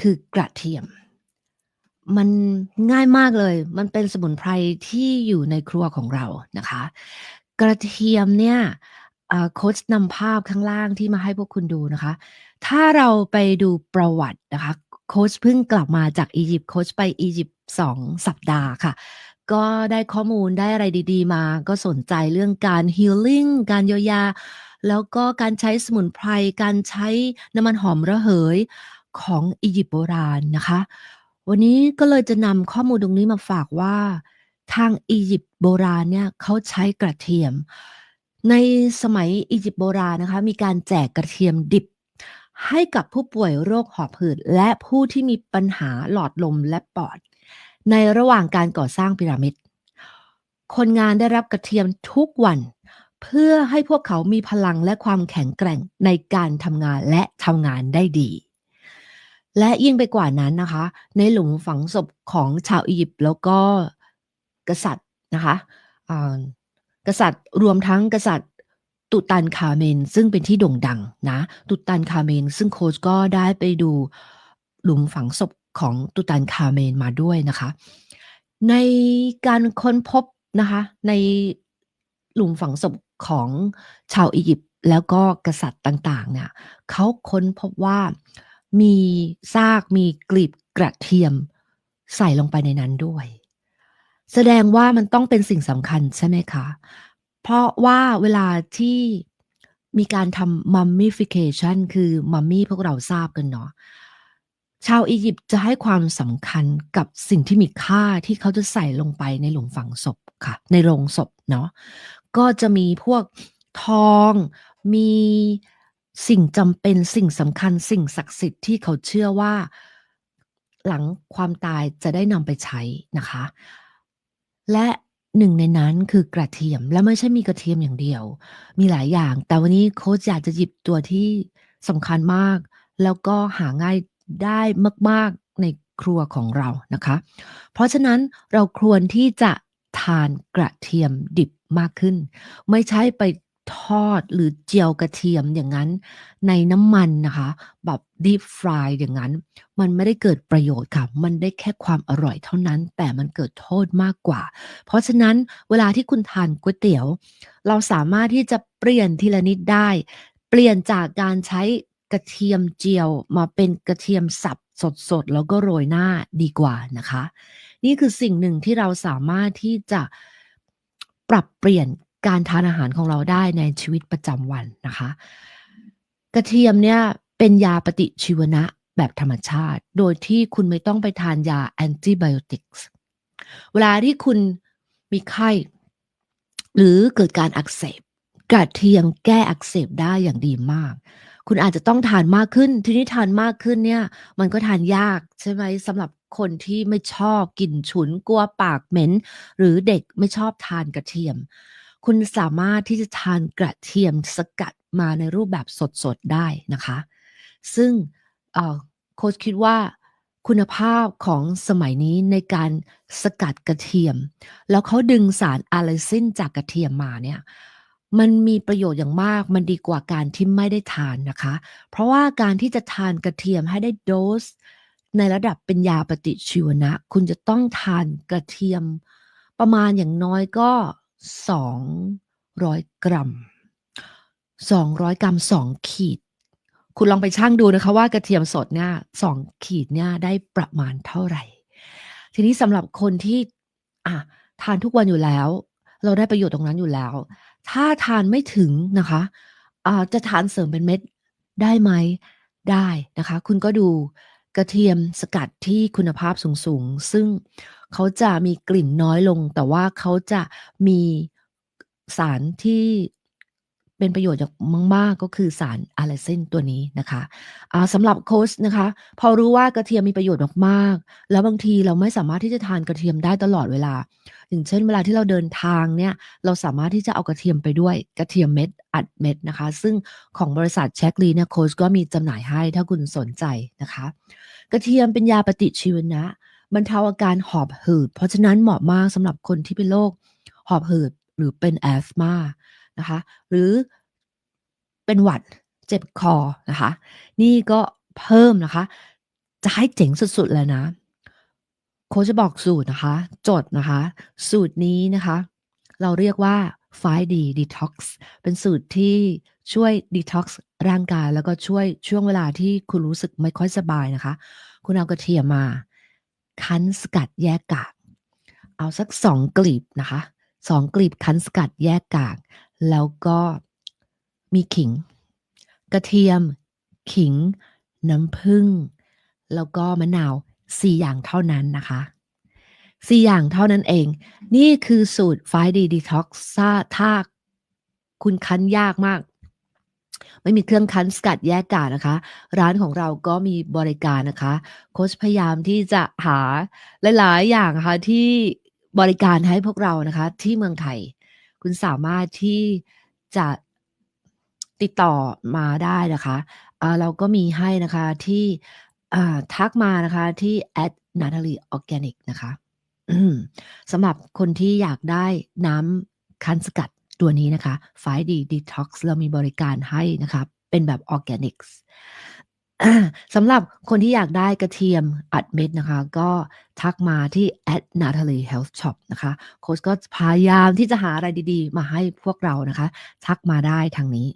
คือกระเทียม มันง่ายมากเลย มันเป็นสมุนไพรที่อยู่ในครัวของเรานะคะ กระเทียมเนี่ยโค้ชนำภาพข้างล่างที่มาให้พวกคุณดูนะคะ ถ้าเราไปดูประวัตินะคะ โค้ชเพิ่งกลับมาจากอียิปต์โค้ชไปอียิปต์2สัปดาห์ค่ะ ก็ได้ข้อมูลได้อะไรดีๆมา ก็สนใจเรื่องการ healing การเยียวยา แล้วก็การใช้สมุนไพร การใช้น้ำมันหอมระเหย ของอียิปต์โบราณนะคะ วันนี้ก็เลยจะนำข้อมูลตรงนี้มาฝากว่า ทางอียิปต์โบราณเนี่ยเขาใช้กระเทียม ในสมัยอียิปต์โบราณนะคะ มีการแจกกระเทียมดิบให้กับผู้ป่วยโรคหอบหืด และผู้ที่มีปัญหาหลอดลมและปอด ในระหว่างการก่อสร้างพีระมิด คนงานได้รับกระเทียมทุกวัน เพื่อให้พวกเขามีพลังและความแข็งแกร่งในการทำงานและทำงานได้ดี และยิ่งไปกว่านั้นนะคะ ในหลุมฝังศพของชาวอียิปต์แล้วก็กษัตริย์นะคะกษัตริย์รวมทั้งกษัตริย์ตุตันคาเมน ซึ่งเป็นที่โด่งดังนะตุตันคาเมน ซึ่งโค้ชก็ได้ไปดูหลุมฝังศพของตุตันคาเมนมาด้วยนะคะ ในการค้นพบนะคะในหลุมฝังศพของชาวอียิปต์แล้วก็กษัตริย์ต่างๆเนี่ยเขาค้นพบว่า มีซากมีกลีบกระเทียม ใส่ลงไปในนั้นด้วย แสดงว่ามันต้องเป็นสิ่งสำคัญใช่ไหมคะ เพราะว่าเวลาที่มีการทำ mummification คือมัมมี่พวกเราทราบกันเนาะชาวอียิปต์จะให้ความสำคัญกับสิ่งที่มีค่าที่เขาจะใส่ลงไปในหลุมฝังศพค่ะ ในโรงศพเนาะก็จะมีพวกทองมี สิ่งจำเป็นสิ่งสำคัญสิ่งศักดิ์สิทธิ์ที่เขาเชื่อว่า หลังความตายจะได้นำไปใช้นะคะ และหนึ่งในนั้นคือกระเทียมและไม่ใช่มีกระเทียมอย่างเดียว มีหลายอย่าง แต่วันนี้โค้ชอยากจะหยิบตัวที่สำคัญมาก แล้วก็หาง่ายได้มาก ๆในครัวของเรานะคะ เพราะฉะนั้นเราควรที่จะทานกระเทียมดิบมากขึ้น ไม่ใช่ไป ทอดหรือเจียวกระเทียมอย่างนั้น ในน้ำมันนะคะ แบบ deep fry อย่างนั้น มันไม่ได้เกิดประโยชน์ค่ะ มันได้แค่ความอร่อยเท่านั้น แต่มันเกิดโทษมากกว่า เพราะฉะนั้นเวลาที่คุณทานก๋วยเตี๋ยว เราสามารถที่จะเปลี่ยนทีละนิดได้ เปลี่ยนจากการใช้กระเทียมเจียวมาเป็นกระเทียมสับสดๆ แล้วก็โรยหน้าดีกว่านะคะ นี่คือสิ่งหนึ่งที่เราสามารถที่จะปรับเปลี่ยน การทานอาหารของเราได้ในชีวิตประจำวันนะคะ กระเทียมเนี่ยเป็นยาปฏิชีวนะแบบธรรมชาติ โดยที่คุณไม่ต้องไปทานยาแอนติไบโอติกส์เวลาที่คุณมีไข้ หรือเกิดการอักเสบกระเทียมแก้อักเสบได้อย่างดีมาก คุณอาจจะต้องทานมากขึ้น ทีนี้ทานมากขึ้นเนี่ย มันก็ทานยากใช่ไหมสำหรับคนที่ไม่ชอบกลิ่นฉุนกลัวปากเหม็น หรือเด็กไม่ชอบทานกระเทียม คุณสามารถที่จะทานกระเทียมสกัดมาในรูปแบบสดๆได้นะคะ ซึ่งโค้ชคิดว่าคุณภาพของสมัยนี้ในการสกัดกระเทียม แล้วเขาดึงสารอะไลซินจากกระเทียมมาเนี่ยมันมีประโยชน์อย่างมาก มันดีกว่าการที่ไม่ได้ทานนะคะ เพราะว่าการที่จะทานกระเทียมให้ได้โดส ในระดับเป็นยาปฏิชีวนะ คุณจะต้องทานกระเทียม ประมาณอย่างน้อยก็ 200 กรัม 200 กรัม 2 ขีด คุณลองไปชั่งดูนะคะว่ากระเทียมสดเนี่ยสองขีดเนี่ยได้ประมาณเท่าไหร่ ทีนี้สำหรับคนที่อะทานทุกวันอยู่แล้ว เราได้ประโยชน์ตรงนั้นอยู่แล้ว ถ้าทานไม่ถึงนะคะอ่าจะทานเสริมเป็นเม็ดได้ไหมได้นะคะ คุณก็ดู กระเทียมสกัดที่คุณภาพสูงๆ ซึ่งเขาจะมีกลิ่นน้อยลง แต่ว่าเขาจะมีสารที่ เป็นประโยชน์อย่างมากๆก็คือสารอะไลซินตัวนี้นะคะอ่าสำหรับโค้ชนะคะ พอรู้ว่ากระเทียมมีประโยชน์มากๆ แล้วบางทีเราไม่สามารถที่จะทานกระเทียมได้ตลอดเวลา อย่างเช่นเวลาที่เราเดินทางเนี่ยเราสามารถที่จะเอากระเทียมไปด้วยกระเทียมเม็ดอัดเม็ดนะคะ ซึ่งของบริษัทแช็คลีเนี่ยโค้ชก็มีจำหน่ายให้ถ้าคุณสนใจนะคะ กระเทียมเป็นยาปฏิชีวนะบรรเทาอาการหอบหืด เพราะฉะนั้นเหมาะมากสำหรับคนที่เป็นโรคหอบหืดหรือเป็นแอสมา นะคะ หรือเป็นหวัดเจ็บคอนะคะ นี่ก็เพิ่มนะคะ จะให้เจ๋งสุดๆเลยนะ โคจะบอกสูตรนะคะ จดนะคะ สูตรนี้นะคะ เราเรียกว่า 5D Detox เป็นสูตรที่ช่วย Detox ร่างกายแล้วก็ช่วยช่วงเวลาที่คุณรู้สึกไม่ค่อยสบายนะคะ คุณเอากระเทียมมา คั้นสกัดแยกกาก เอาสัก2กลีบนะคะ2กลีบคั้นสกัดแยกกาก แล้วก็มีขิง กระเทียม ขิง น้ำผึ้งแล้วก็มะนาว4อย่างเท่านั้นนะคะ4อย่างเท่านั้นเอง นี่คือสูตร 5D Detox ถ้าถ้าคุณคั้นยากมาก ไม่มีเครื่องคั้นสกัดแยกกากนะคะ ร้านของเราก็มีบริการนะคะ โค้ชพยายามที่จะหาหลาย ๆ อย่างนะคะที่บริการให้พวกเรานะคะ ที่เมืองไทย คุณสามารถที่จะติดต่อมาได้นะคะอ่าเราก็มีให้นะคะที่ทักมานะคะที่ at @natalieorganic นะคะสำหรับคนที่อยากได้น้ำคั้นสกัดตัวนี้นะคะ 5D Detox เรามีบริการให้นะคะเป็นแบบ Organics อาส สำหรับคนที่อยากได้กระเทียมอัดเม็ดนะคะ ก็ทักมาที่ at @nataliehealthshop นะคะโค้ชก็พยายามที่จะหาอะไรดีๆ มาให้พวกเรานะคะ ทักมาได้ทางนี้